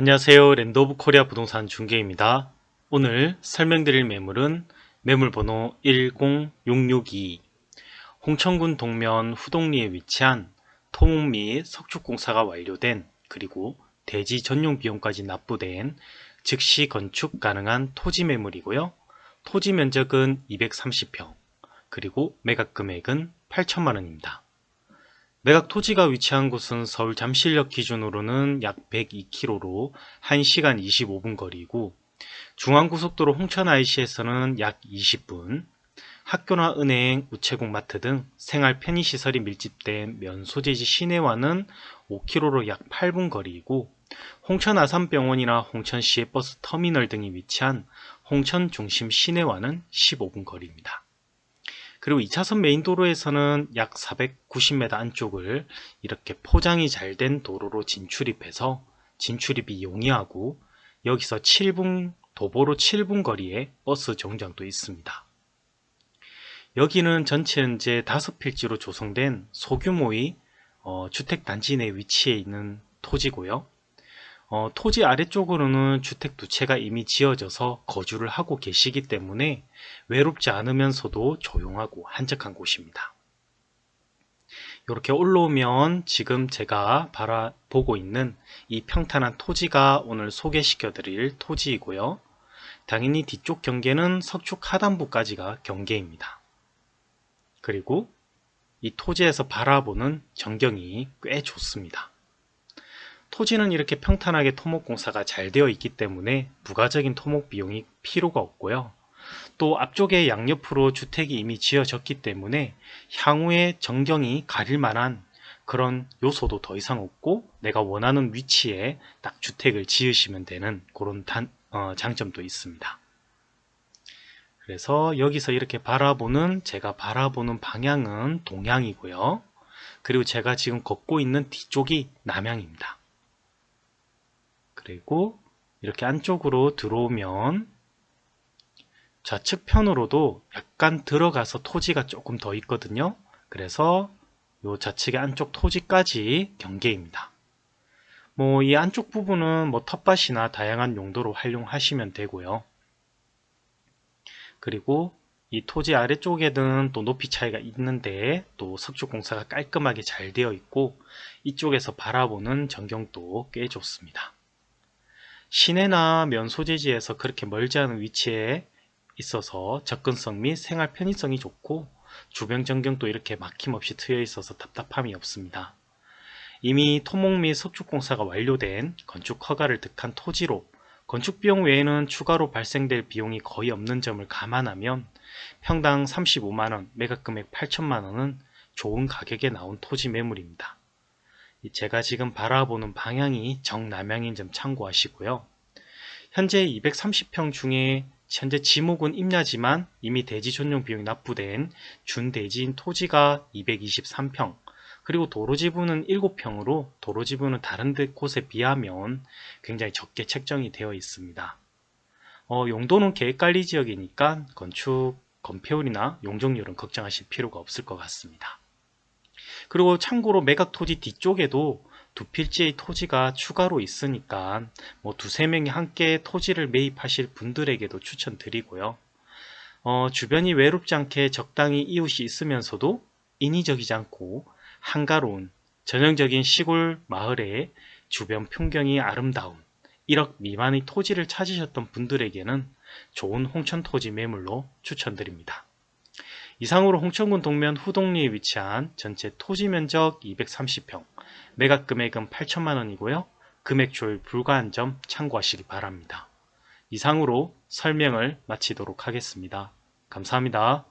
안녕하세요. 랜드 오브 코리아 부동산 중개입니다. 오늘 설명드릴 매물은 매물 번호 10662 홍천군 동면 후동리에 위치한 토목 및 석축공사가 완료된 그리고 대지 전용 비용까지 납부된 즉시 건축 가능한 토지 매물이고요. 토지 면적은 230평 그리고 매각 금액은 8천만원입니다. 매각 토지가 위치한 곳은 서울 잠실역 기준으로는 약 102km로 1시간 25분 거리고 중앙고속도로 홍천 IC에서는 약 20분, 학교나 은행, 우체국 마트 등 생활 편의시설이 밀집된 면소재지 시내와는 5km로 약 8분 거리이고 홍천 아산병원이나 홍천 시외버스 터미널 등이 위치한 홍천 중심 시내와는 15분 거리입니다. 그리고 2차선 메인 도로에서는 약 490m 안쪽을 이렇게 포장이 잘 된 도로로 진출입해서 진출입이 용이하고 여기서 7분 도보로 7분 거리에 버스 정장도 있습니다. 여기는 전체 현재 5필지로 조성된 소규모의 어, 주택단지 내 위치해 있는 토지고요. 어, 토지 아래쪽으로는 주택 두 채가 이미 지어져서 거주를 하고 계시기 때문에 외롭지 않으면서도 조용하고 한적한 곳입니다. 이렇게 올라오면 지금 제가 바라보고 있는 이 평탄한 토지가 오늘 소개시켜 드릴 토지이고요. 당연히 뒤쪽 경계는 석축 하단부까지가 경계입니다. 그리고 이 토지에서 바라보는 전경이 꽤 좋습니다. 토지는 이렇게 평탄하게 토목공사가 잘 되어 있기 때문에 부가적인 토목 비용이 필요가 없고요. 또 앞쪽에 양옆으로 주택이 이미 지어졌기 때문에 향후에 전경이 가릴 만한 그런 요소도 더 이상 없고 내가 원하는 위치에 딱 주택을 지으시면 되는 그런 단, 어, 장점도 있습니다. 그래서 여기서 이렇게 바라보는 제가 바라보는 방향은 동향이고요. 그리고 제가 지금 걷고 있는 뒤쪽이 남향입니다. 그리고 이렇게 안쪽으로 들어오면 좌측편으로도 약간 들어가서 토지가 조금 더 있거든요. 그래서 이 좌측의 안쪽 토지까지 경계입니다. 뭐 이 안쪽 부분은 뭐 텃밭이나 다양한 용도로 활용하시면 되고요. 그리고 이 토지 아래쪽에는 또 높이 차이가 있는데 또 석축공사가 깔끔하게 잘 되어 있고 이쪽에서 바라보는 전경도 꽤 좋습니다. 시내나 면소재지에서 그렇게 멀지 않은 위치에 있어서 접근성 및 생활 편의성이 좋고 주변 전경도 이렇게 막힘없이 트여 있어서 답답함이 없습니다. 이미 토목 및 석축공사가 완료된 건축 허가를 득한 토지로 건축 비용 외에는 추가로 발생될 비용이 거의 없는 점을 감안하면 평당 35만원, 매각금액 8천만원은 좋은 가격에 나온 토지 매물입니다. 제가 지금 바라보는 방향이 정남향인 점 참고하시고요. 현재 230평 중에 현재 지목은 임야지만 이미 대지 전용 비용이 납부된 준대지인 토지가 223평 그리고 도로 지분은 7평으로 도로 지분은 다른 곳에 비하면 굉장히 적게 책정이 되어 있습니다. 어, 용도는 계획관리 지역이니까 건축 건폐율이나 용적률은 걱정하실 필요가 없을 것 같습니다. 그리고 참고로 매각 토지 뒤쪽에도 두 필지의 토지가 추가로 있으니까 뭐 두세 명이 함께 토지를 매입하실 분들에게도 추천드리고요. 어, 주변이 외롭지 않게 적당히 이웃이 있으면서도 인위적이지 않고 한가로운 전형적인 시골 마을의 주변 풍경이 아름다운 1억 미만의 토지를 찾으셨던 분들에게는 좋은 홍천 토지 매물로 추천드립니다. 이상으로 홍천군 동면 후동리에 위치한 전체 토지 면적 230평, 매각 금액은 8천만원이고요. 금액 조율 불가한 점 참고하시기 바랍니다. 이상으로 설명을 마치도록 하겠습니다. 감사합니다.